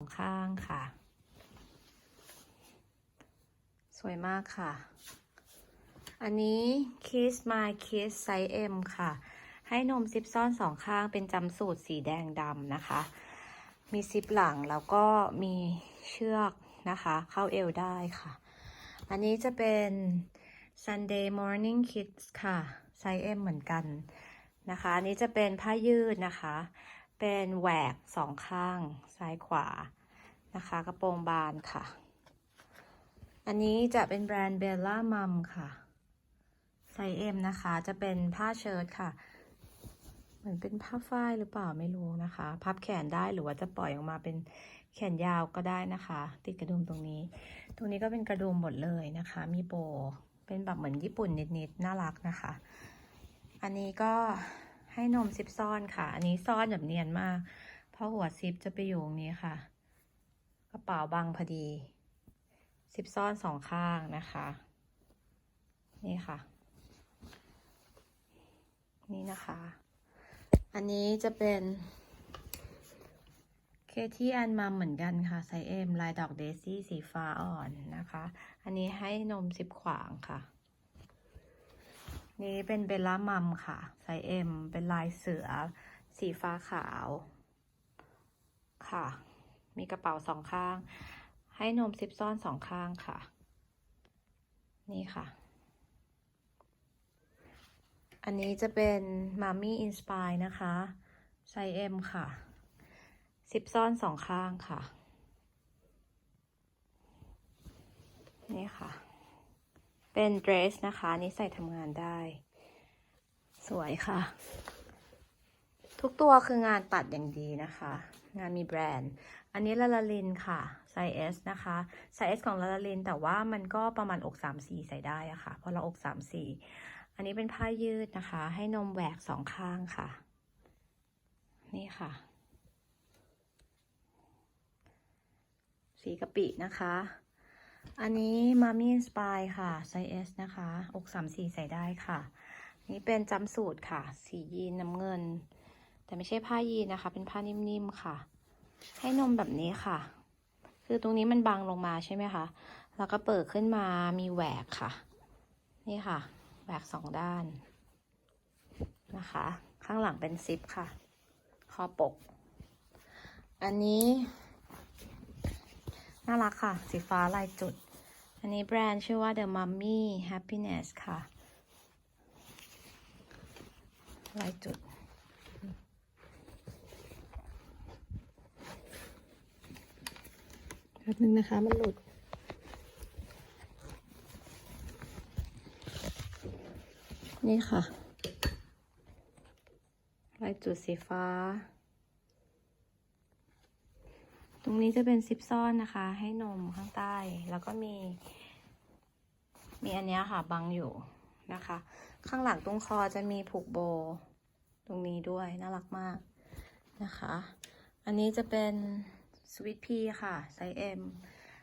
องข้างค่ะ สวยมากค่ะ อันนี้ Kiss My Kiss ไซส์ M ค่ะ ให้นมซิปซ่อนสองข้างเป็นจำสูตรสีแดงดำนะคะ มีซิปหลังแล้วก็มีเชือกนะคะ เข้าเอวได้ค่ะ อันนี้จะเป็น Sunday Morning Kids ค่ะ ไซส์ M เหมือนกันนะคะ อันนี้จะเป็นผ้ายืดนะคะ เป็นแหวกสองข้างซ้ายขวานะคะ กระโปรงบานค่ะ อันนี้จะเป็นแบรนด์เบลล่ามัมค่ะไซส์ M นะคะ จะเป็นผ้าเชิ้ตค่ะ เหมือนเป็นผ้าฝ้ายหรือเปล่าไม่รู้นะคะ พับแขนได้หรือว่าจะปล่อยออกมาเป็นแขนยาวก็ได้นะคะ ติดกระดุมตรงนี้ ตรงนี้ก็เป็นกระดุมหมดเลยนะคะ มีโบเป็นแบบเหมือนญี่ปุ่นนิดๆน่ารักนะคะ อันนี้ก็ ให้นมซิปซ่อนค่ะ อันนี้ซ่อนแบบเนียนมาก เพราะหัวซิปจะไปอยู่ตรงนี้ค่ะ กระเป๋าบังพอดีซิปซ่อนสองข้างนะคะ นี่ค่ะ นี่นะคะ อันนี้จะเป็นเคที่อันมาเหมือนกันค่ะไซเอ็มลายดอกเดซี่สีฟ้าอ่อนนะคะ อันนี้ให้นมซิปขวางค่ะ นี้เป็นเบลล่ามัมค่ะไซส์เอ็มเป็นลายเสือ สีฟ้าขาว ค่ะ มีกระเป๋าสองข้าง ให้นมซิปซ่อนสองข้างค่ะ นี่ค่ะ อันนี้จะเป็นมามี่อินสปายนะคะไซส์เอ็มค่ะซิปซ่อนสองข้างค่ะ นี่ค่ะ เป็นเดรสนะคะนนี้ใส่ทำงานได้ สวยค่ะ ทุกตัวคืองานตัดอย่างดีนะคะ งานมีแบรนด์ อันนี้ลาลาลินค่ะไซส์ S นะคะไซส์ S ของลาลาลินแต่ว่ามันก็ประมาณอก 3-4 ใส่ได้อะค่ะ เพราะเราอก 3-4 อันนี้เป็นผ้ายืดนะคะ ให้นมแหวกสองข้างค่ะ นี่ค่ะ สีกะปินะคะ อันนี้มามี่สปายค่ะไซส์ S นะคะ อกสามสี่ใส่ได้ค่ะ นี่เป็นจำสูตรค่ะ สียีนน้ำเงิน แต่ไม่ใช่ผ้ายีนนะคะ เป็นผ้านิ่มๆค่ะ ให้นมแบบนี้ค่ะ คือตรงนี้มันบางลงมาใช่ไหมคะ แล้วก็เปิดขึ้นมามีแหวกค่ะ นี่ค่ะ แหวกสองด้านนะคะ ข้างหลังเป็นซิปค่ะ คอปก อันนี้ น่ารักค่ะ สีฟ้าลายจุด อันนี้แบรนด์ชื่อว่า The Mummy Happiness ค่ะ ลายจุด แป๊บนึงนะคะ มันหลุด นี่ค่ะ ลายจุดสีฟ้าต รงนี้จะเป็นซิปซ่อนนะคะ ให้นมข้างใต้ แล้วก็มี มีอันเนี้ยค่ะบังอยู่นะคะ ข้างหลังตรงคอจะมีผูกโบ ตรงนี้ด้วยน่ารักมากนะคะ อันนี้จะเป็นสวิตพีค่ะไซส์ M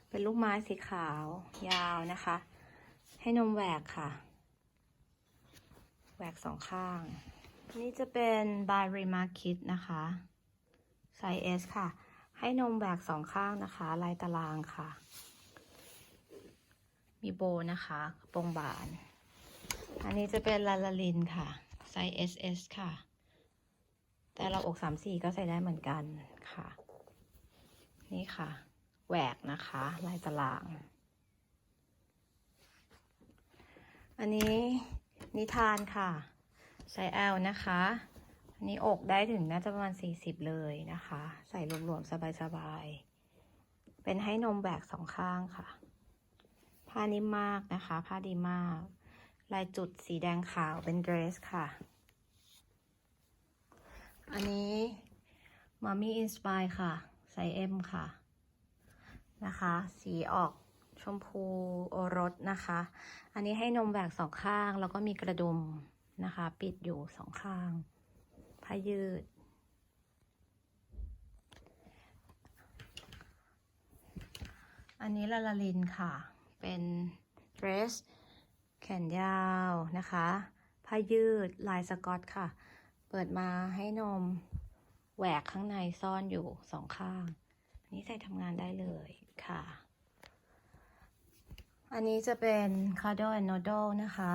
เป็นลูกไม้สีขาว ยาวนะคะ ให้นมแหวกค่ะ แหวกสองข้าง นี่จะเป็น by Remark Kid นะคะไซส์ S ค่ะ ให้นมแหวกสองข้างนะคะ ลายตารางค่ะ มีโบนะคะกระโปรงบาน อันนี้จะเป็นลาลาลินค่ะ ไซส์ SS ค่ะ แต่เราอกสามสี่ก็ใส่ได้เหมือนกันค่ะ นี่ค่ะ แหวกนะคะ ลายตาราง อันนี้นิทานค่ะ ไซส์ L นะคะ อันนี้อกได้ถึงน่าจะประมาณ40เลยนะคะ ใส่รวมๆสบายๆ เป็นให้นมแบกสองข้างค่ะ ผ้านิ่มมากนะคะ ผ้าดีมาก ลายจุดสีแดงขาวเป็นเดรสค่ะ อันนี้มามี่อินสปายค่ะไซส์ M ค่ะ นะคะ สีออกชมพูโอรสนะคะ อันนี้ให้นมแหวกสองข้าง แล้วก็มีกระดุมนะคะ ปิดอยู่สองข้าง ผ้ายืด อันนี้ลาลาลินค่ะ เป็นเดรสแขนยาวนะคะ ผ้ายืดลายสกอตค่ะ เปิดมาให้นมแหวกข้างในซ่อนอยู่สองข้าง อันี่ใส่ทำงานได้เลยค่ะ อันนี้จะเป็นคาร์โดแอนโนโดนะคะ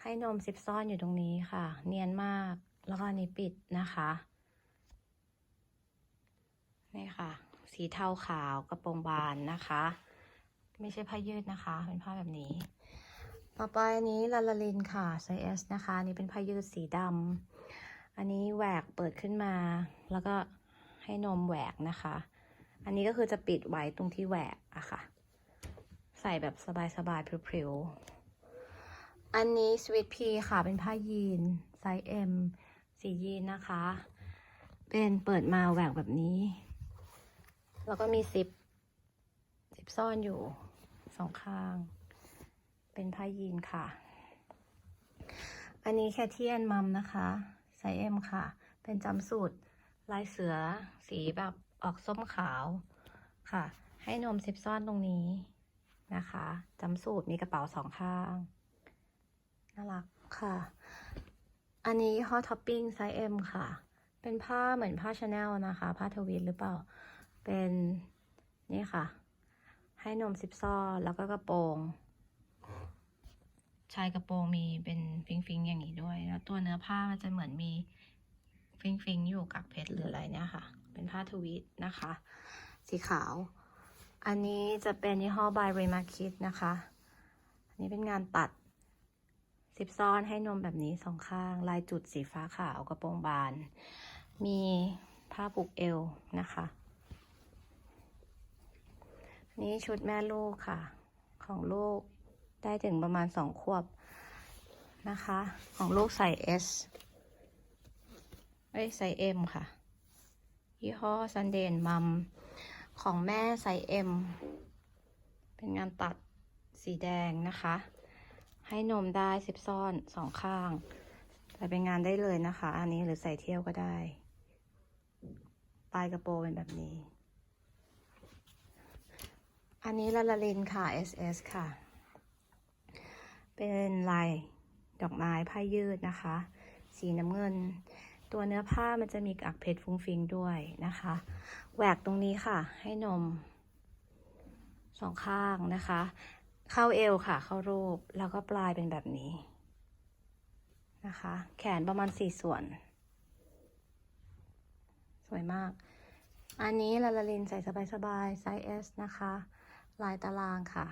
ให้นมซิปซ่อนอยู่ตรงนี้ค่ะ เนียนมาก แล้วก็อันนี้ปิดนะคะ นี่ค่ะ สีเทาขาวกระโปรงบานนะคะ ไม่ใช่ผ้ายืดนะคะ เป็นผ้าแบบนี้ ต่อไปอันนี้ลาลาลินค่ะไซส์นะคะอันนี้เป็นผ้ายืดสีดำอันนี้แหวกเปิดขึ้นมา แล้วก็ให้นมแหวกนะคะ อันนี้ก็คือจะปิดไว้ตรงที่แหวกอะค่ะ ใส่แบบสบายๆพริ้วๆอันนี้สวีทพีค่ะ เป็นผ้ายีน ไซส์ M สียีนนะคะ เป็นเปิดมาแหวกแบบนี้ แล้วก็มีซิปซิปซ่อนอยู่สองข้าง เป็นผ้ายีนค่ะ อันนี้แคทเทียนมัมนะคะไซส์ M ค่ะ เป็นจำสูตรลายเสือสีแบบออกส้มขาวค่ะ ให้นมซิปซ่อนตรงนี้นะคะจำสูตรมีกระเป๋าสองข้าง น่ารักค่ะ อันนี้ฮอตท็อปปิ้งไซส์ M ค่ะ เป็นผ้าเหมือนผ้าชาแนลนะคะ ผ้าทวีตหรือเปล่า เป็นนี่ค่ะ ให้นมซิปซ่อแล้วก็กระโปรงชายกระโปรงมีเป็นฟิงฟิงอย่างนี้ด้วย แล้วตัวเนื้อผ้ามันจะเหมือนมีฟิงฟิงอยู่กับเพชรหรืออะไรเนี่ยค่ะ เป็นผ้าทวีตนะคะ สีขาว อันนี้จะเป็นยี่ห้อบายเรมาคิดนะคะ อันนี้เป็นงานตัด ซิปซ่อนให้นมแบบนี้สองข้าง ลายจุดสีฟ้าขาวกระโปรงบาน มีผ้าผูกเอวนะคะ นี่ชุดแม่ลูกค่ะ ของลูกได้ถึงประมาณสองขวบนะคะ ของลูกใส่ S เอ้ยใส่ M ค่ะ ยี่ห้อซันเดนมัมของแม่ใส่ M เป็นงานตัดสีแดงนะคะ ให้นมได้สิบซ่อนสองข้างใส่เป็นงานได้เลยนะคะ อันนี้หรือใส่เที่ยวก็ได้ ปลายกระโปรงเป็นแบบนี้ อันนี้ลาลาลินค่ะ SS ค่ะ เป็นลายดอกไม้ผ้ายืดนะคะ สีน้ำเงิน ตัวเนื้อผ้ามันจะมีอักเพชรฟุ้งฟิงด้วยนะคะแหวกตรงนี้ค่ะ ให้นมสองข้างนะคะ เข้าเอวค่ะ เข้ารูป แล้วก็ปลายเป็นแบบนี้ นะคะ แขนประมาณสี่ส่วน สวยมาก อันนี้ลาลาลินใส่สบายๆไซส์ S นะคะ ลายตารางค่ะ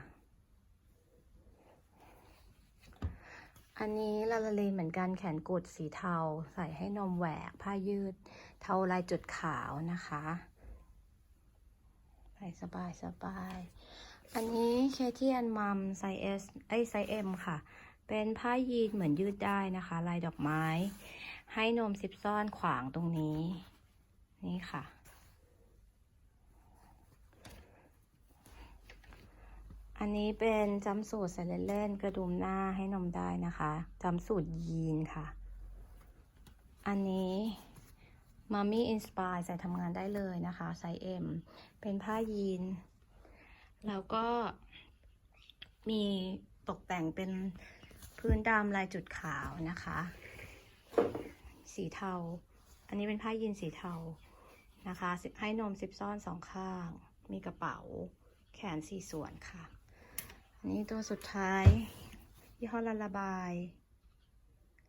อันนี้ลาลาลีนเหมือนกันแขนกุดสีเทา ใส่ให้นมแหวก ผ้ายืด เทาลายจุดขาวนะคะ ใส่สบายสบาย อันนี้เคที่อันมัมไซส์ S ไอไซส์ M ค่ะ เป็นผ้ายีนเหมือนยืดได้นะคะ ลายดอกไม้ ให้นมซิปซ่อนขวางตรงนี้ นี่ค่ะ อันนี้เป็นจำสูตรใส่เล่นๆกระดุมหน้าให้นมได้นะคะจำสูตรยีนค่ะ อันนี้มามี่อินสปายใส่ทำงานได้เลยนะคะไซส์ M เป็นผ้ายีน แล้วก็มีตกแต่งเป็นพื้นดำลายจุดขาวนะคะ สีเทา อันนี้เป็นผ้ายีนสีเทานะคะ ให้นมซิปซ่อนสองข้าง มีกระเป๋าแขนสี่ส่วนค่ะ อันนี้ตัวสุดท้าย ยี่ห้อละละบาย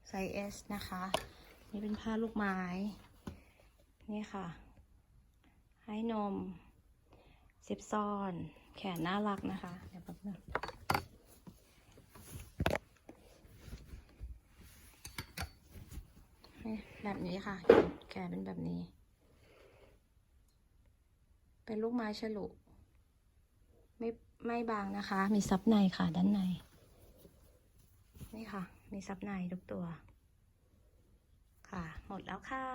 ไซส์ S นะคะ นี่เป็นผ้าลูกไม้ นี่ค่ะ ให้นมซิปซ่อน แขนน่ารักนะคะ เดี๋ยวแป๊บนึงแบบนี้ค่ะ แขนเป็นแบบนี้ เป็นลูกไม้ฉลุไม่ไม่บางนะคะ มีซับในค่ะ ด้านใน นี่ค่ะ มีซับในทุกตัว ค่ะ หมดแล้วค่ะ